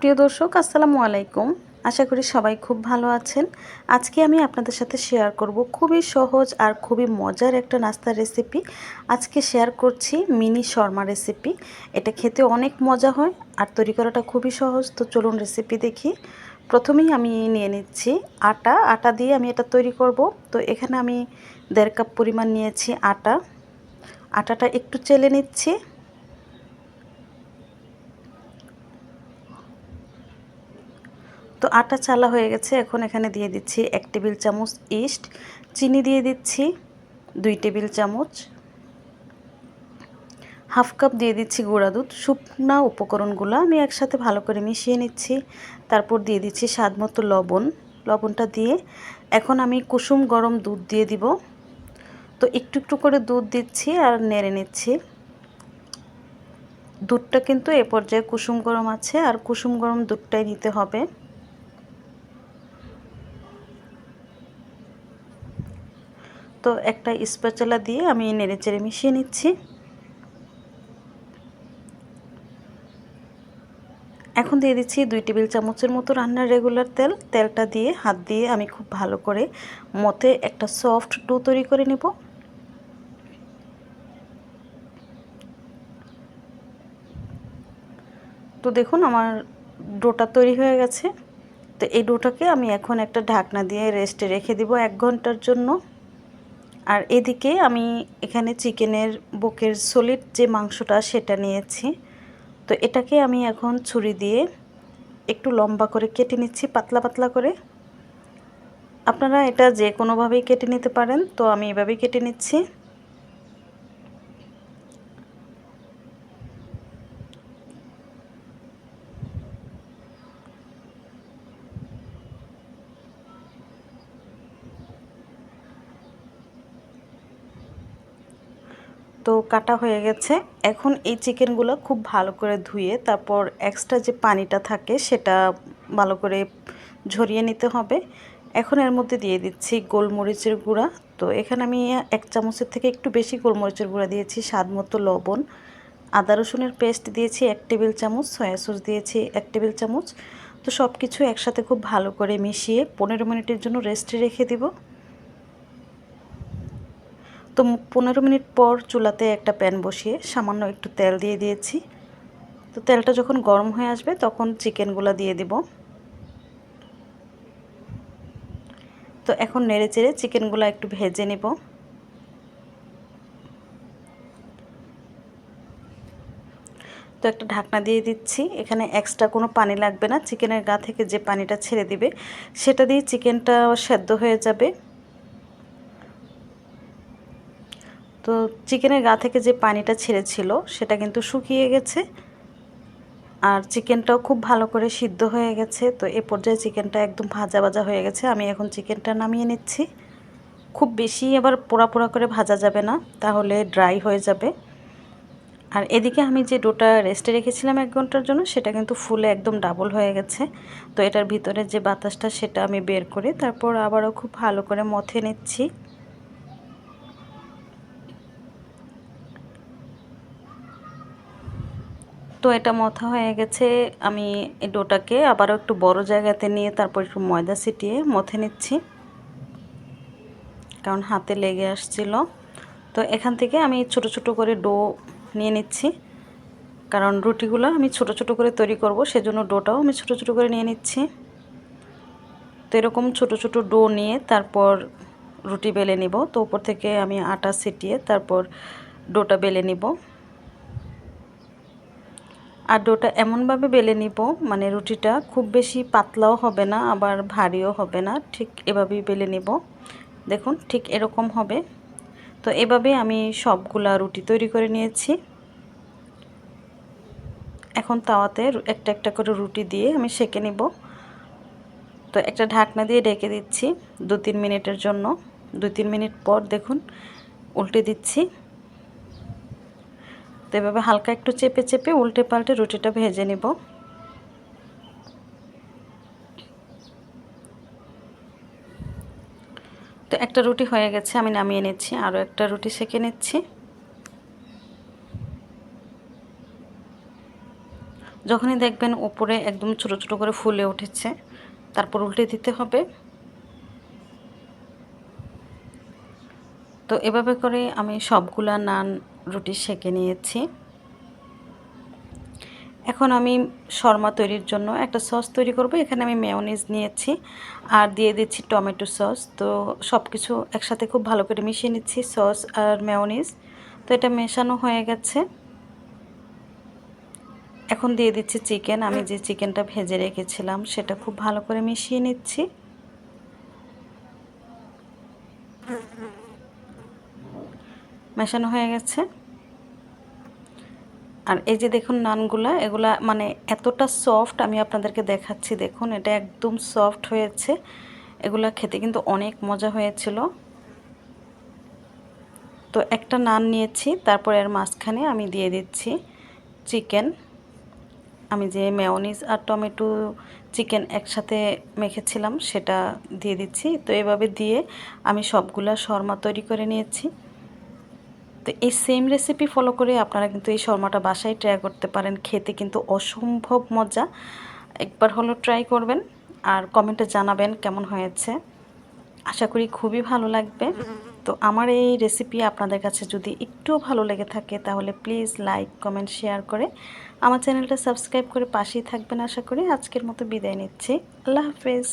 প্রিয় দর্শক, আসসালামু আলাইকুম। আশা করি সবাই খুব ভালো আছেন। আজকে আমি আপনাদের সাথে শেয়ার করব খুবই সহজ আর খুবই মজার একটা নাস্তার রেসিপি আজকে শেয়ার করছি মিনি শর্মা রেসিপি এটা খেতে অনেক মজা হয় আর তৈরি করাটা খুবই সহজ। তো চলুন রেসিপি দেখি। প্রথমেই আমি নিয়ে নিচ্ছি আটা। আটা দিয়ে আমি এটা তৈরি করব। তো এখানে আমি দেড় কাপ পরিমাণ নিয়েছি আটা। আটাটা একটু চেলে নিচ্ছি। তো আটা চালা হয়ে গেছে। এখন এখানে দিয়ে দিচ্ছি এক টেবিল চামচ ইস্ট, চিনি দিয়ে দিচ্ছি দুই টেবিল চামচ, হাফ কাপ দিয়ে দিচ্ছি গুঁড়া দুধ। শুকনা উপকরণগুলো আমি একসাথে ভালো করে মিশিয়ে নিচ্ছি। তারপর দিয়ে দিচ্ছি স্বাদ মতো লবণ। লবণটা দিয়ে এখন আমি কুসুম গরম দুধ দিয়ে দিব। তো একটু একটু করে দুধ দিচ্ছি আর নেড়ে নিচ্ছি। দুধটা কিন্তু এ পর্যায়ে কুসুম গরম আছে আর কুসুম গরম দুধটাই নিতে হবে। তো একটা স্প্যাচেলা দিয়ে আমি নেড়ে চেড়ে মিশিয়ে নিচ্ছি। এখন দিয়ে দিচ্ছি দুই টেবিল চামচের মতো রান্নার রেগুলার তেল। তেলটা দিয়ে, হাত দিয়ে আমি খুব ভালো করে মতে একটা সফট ডো তৈরি করে নেব। তো দেখুন আমার ডোটা তৈরি হয়ে গেছে। তো এই ডোটাকে আমি এখন একটা ঢাকনা দিয়ে রেস্টে রেখে দিব এক ঘণ্টার জন্য। আর এদিকে আমি এখানে চিকেনের বুকের সলিড যে মাংসটা, সেটা নিয়েছি। তো এটাকে আমি এখন ছুরি দিয়ে একটু লম্বা করে কেটে নিচ্ছি, পাতলা পাতলা করে। আপনারা এটা যে কোনোভাবেই কেটে নিতে পারেন, তো আমি এভাবেই কেটে নিচ্ছি। তো কাটা হয়ে গেছে। এখন এই চিকেনগুলো খুব ভালো করে ধুয়ে তারপর এক্সট্রা যে পানিটা থাকে সেটা ভালো করে ঝরিয়ে নিতে হবে। এখন এর মধ্যে দিয়ে দিচ্ছি গোলমরিচের গুঁড়া। তো এখানে আমি এক চামচের থেকে একটু বেশি গোলমরিচের গুঁড়া দিয়েছি, স্বাদ মতো লবণ। আদা রসুনের পেস্ট দিয়েছি এক টেবিল চামচ, সয়া সস দিয়েছি এক টেবিল চামচ। তো সব কিছু একসাথে খুব ভালো করে মিশিয়ে পনেরো মিনিটের জন্য রেস্টে রেখে দিব। তো পনেরো মিনিট পর চুলাতে একটা প্যান বসিয়ে সামান্য একটু তেল দিয়ে দিয়েছি। তো তেলটা যখন গরম হয়ে আসবে তখন চিকেনগুলো দিয়ে দিব। তো এখন নেড়ে চেড়ে চিকেনগুলো একটু ভেজে নেব। তো একটা ঢাকনা দিয়ে দিচ্ছি। এখানে এক্সট্রা কোনো পানি লাগবে না। চিকেনের গা থেকে যে পানিটা ছেড়ে দিবে, সেটা দিয়ে চিকেনটা সেদ্ধ হয়ে যাবে। তো চিকেনের গা থেকে যে পানিটা ছেড়েছিল, সেটা কিন্তু শুকিয়ে গেছে। আর চিকেনটাও খুব ভালো করে সিদ্ধ হয়ে গেছে। তো এ পর্যায়ে চিকেনটা একদম ভাজা ভাজা হয়ে গেছে। আমি এখন চিকেনটা নামিয়ে নিচ্ছি। খুব বেশি আবার পোড়া পোড়া করে ভাজা যাবে না, তাহলে ড্রাই হয়ে যাবে। আর এদিকে আমি যে ডোটা রেস্টে রেখেছিলাম এক ঘণ্টার জন্য, সেটা কিন্তু ফুলে একদম ডাবল হয়ে গেছে। তো এটার ভিতরে যে বাতাসটা, সেটা আমি বের করে তারপর আবারও খুব ভালো করে মথে নিচ্ছি। তো এটা মথা হয়ে গেছে। আমি এই ডোটাকে আবারও একটু বড় জায়গাতে নিয়ে তারপর একটু ময়দা ছিটিয়ে মথে নিচ্ছি। কারণ হাতে লেগে আসছিল। তো এখান থেকে আমি ছোট ছোট করে ডো নিয়ে নিচ্ছি। কারণ রুটিগুলো আমি ছোট ছোট করে তৈরি করব, সেজন্য ডোটাও আমি ছোট ছোট করে নিয়ে নিচ্ছি। তো এরকম ছোট ছোট ডো নিয়ে তারপর রুটি বেলে নিব। তো উপর থেকে আমি আটা ছিটিয়ে তারপর ডোটা বেলে নিব। আর ডোটা এমনভাবে বেলে নিব মানে রুটিটা খুব বেশি পাতলাও হবে না, আবার ভারীও হবে না, ঠিক এভাবেই বেলে নিব। দেখুন, ঠিক এরকম হবে। তো এভাবে আমি সবগুলা রুটি তৈরি করে নিয়েছি। এখন তাওয়াতে একটা একটা করে রুটি দিয়ে আমি সেঁকে নিব। তো একটা ঢাকনা দিয়ে ঢেকে দিচ্ছি দু তিন মিনিটের জন্য। দু তিন মিনিট পর দেখুন, উল্টে দিচ্ছি। তো এভাবে হালকা একটু চেপে চেপে উল্টে পাল্টে রুটিটা ভেজে নেব। তো একটা রুটি হয়ে গেছে, আমি নামিয়ে নিচ্ছি, আরও একটা রুটি সেঁকে নিচ্ছি। যখনই দেখবেন উপরে একদম ছোট ছোট করে ফুলে উঠেছে, তারপর উল্টে দিতে হবে। তো এভাবে করে আমি সবগুলা নান রুটি সেঁকে নিয়েছি। এখন আমি শর্মা তৈরির জন্য একটা সস তৈরি করব। এখানে আমি মেয়নিজ নিয়েছি আর দিয়ে দিচ্ছি টমেটো সস। তো সব কিছু একসাথে খুব ভালো করে মিশিয়ে নিচ্ছি, সস আর মেয়নিজ তো এটা মেশানো হয়ে গেছে। এখন দিয়ে দিচ্ছি চিকেন। আমি যে চিকেনটা ভেজে রেখেছিলাম, সেটা খুব ভালো করে মিশিয়ে নিচ্ছি। মেশানো হয়ে গেছে। আর এই যে দেখুন নানগুলা, এগুলা মানে এতটা সফট আমি আপনাদেরকে দেখাচ্ছি, দেখুন এটা একদম সফট হয়েছে। এগুলা খেতে কিন্তু অনেক মজা হয়েছিল। তো একটা নান নিয়েছি, তারপর এর মাঝখানে আমি দিয়ে দিচ্ছি চিকেন আমি যে মেয়নিজ আর টমেটো চিকেন একসাথে মেখেছিলাম, সেটা দিয়ে দিচ্ছি। তো এভাবে দিয়ে আমি সবগুলা শর্মা তৈরি করে নিয়েছি। তো এই সেম রেসিপি ফলো করে আপনারা কিন্তু এই শর্মাটা বাসায় ট্রাই করতে পারেন। খেতে কিন্তু অসম্ভব মজা। একবার হলো ট্রাই করবেন আর কমেন্টে জানাবেন কেমন হয়েছে। আশা করি খুবই ভালো লাগবে। তো আমার এই রেসিপি আপনাদের কাছে যদি একটুও ভালো লেগে থাকে তাহলে প্লিজ লাইক কমেন্ট শেয়ার করে আমার চ্যানেলটা সাবস্ক্রাইব করে পাশেই থাকবেন আশা করি। আজকের মতো বিদায় নিচ্ছি। আল্লাহ হাফেজ।